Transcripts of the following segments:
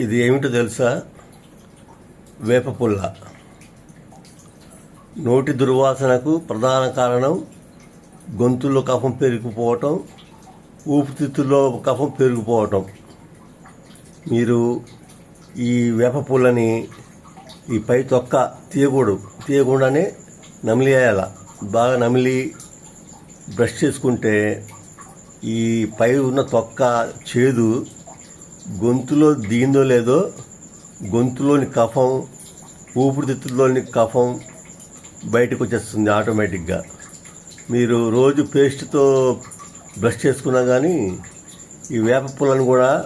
ఇది ఏమిటో తెలుసా? వేప పుల్ల. నోటి దుర్వాసనకు ప్రధాన కారణం గొంతులో కఫం పెరిగిపోవటం ఊపిరితిత్తుల్లో కఫం పెరిగిపోవటం. మీరు ఈ వేప పుల్లని ఈ పై తొక్క తీయకూడదు. తీయకుండానే నమిలియాల బాగా నమిలి బ్రష్ చేసుకుంటే ఈ పై ఉన్న తొక్క చేదు గొంతులో దిగిందో లేదో గొంతులోని కఫం ఊపిరితిత్తుల్లోని కఫం బయటకు వచ్చేస్తుంది ఆటోమేటిక్గా. మీరు రోజు పేస్ట్తో బ్రష్ చేసుకున్నా కానీ ఈ వేప పుల్లను కూడా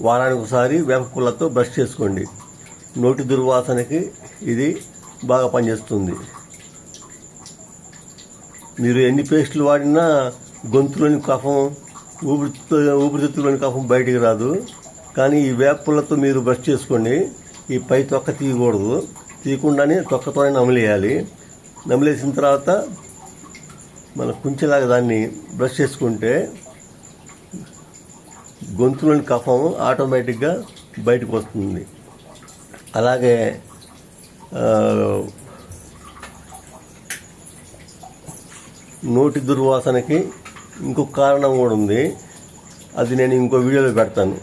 వారానికి ఒకసారి వేప పుల్లతో బ్రష్ చేసుకోండి. నోటి దుర్వాసనకి ఇది బాగా పనిచేస్తుంది. మీరు ఎన్ని పేస్టులు వాడినా గొంతులోని కఫం ఊపిరితిత్తు ఊపిరితిత్తులోని కఫం బయటికి రాదు. కానీ ఈ వేపులతో మీరు బ్రష్ చేసుకోండి. ఈ పై తొక్క తీయకూడదు. తీయకుండానే తొక్కతోనే నమిలేయాలి. నమిలేసిన తర్వాత మన కుంచెలాగా దాన్ని బ్రష్ చేసుకుంటే గొంతులోని కఫం ఆటోమేటిక్గా బయటకు వస్తుంది. అలాగే నోటి దుర్వాసనకి ఇంకొక కారణం కూడా ఉంది. అది నేను ఇంకో వీడియోలో పెడతాను.